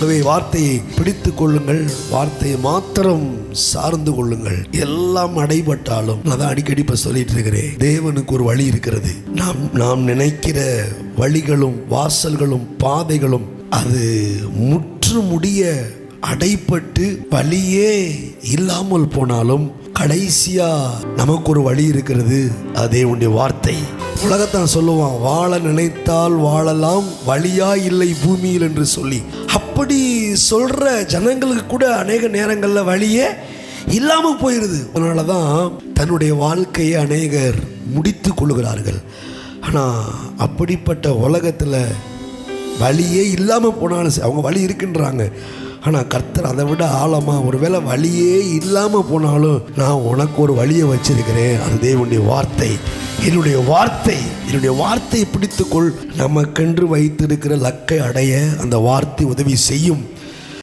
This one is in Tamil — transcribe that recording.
ஆகவே வார்த்தையை பிடித்து கொள்ளுங்கள். வார்த்தையை மாத்திரம் சார்ந்து கொள்ளுங்கள். எல்லாம் அடைபட்டாலும் நான் தான் அடிக்கடி இப்போ சொல்லிட்டு இருக்கிறேன் தேவனுக்கு ஒரு வழி இருக்கிறது. நாம் நாம் நினைக்கிற வழிகளும் வாசல்களும் பாதைகளும் அது முற்று முடிய அடைப்பட்டு வழியே இல்லாமல் போனாலும் கடைசியா நமக்கு ஒரு வழி இருக்கிறது அதே உடைய வார்த்தை. உலகத்தான் சொல்லுவான் வாழ நினைத்தால் வாழலாம் வழியா இல்லை பூமியில் என்று சொல்லி. அப்படி சொல்ற ஜனங்களுக்கு கூட அநேக நேரங்களில் வழியே இல்லாமல் போயிருது. அதனால தான் தன்னுடைய வாழ்க்கையை அநேகர் முடித்து கொள்கிறார்கள். ஆனால் அப்படிப்பட்ட உலகத்தில் வழியே இல்லாமல் போனாலும் சரி, அவங்க வழி இருக்குன்றாங்க. ஆனால் கர்த்தர் அதை விட ஆழமாக ஒருவேளை வழியே இல்லாமல் போனாலும் நான் உனக்கு ஒரு வழியை வச்சிருக்கிறேன். அது தேவனுடைய வார்த்தை. என்னுடைய வார்த்தை என்னுடைய வார்த்தையை பிடித்துக்கொள். நமக்கென்று வைத்திருக்கிற லக்கை அடைய அந்த வார்த்தை உதவி செய்யும்.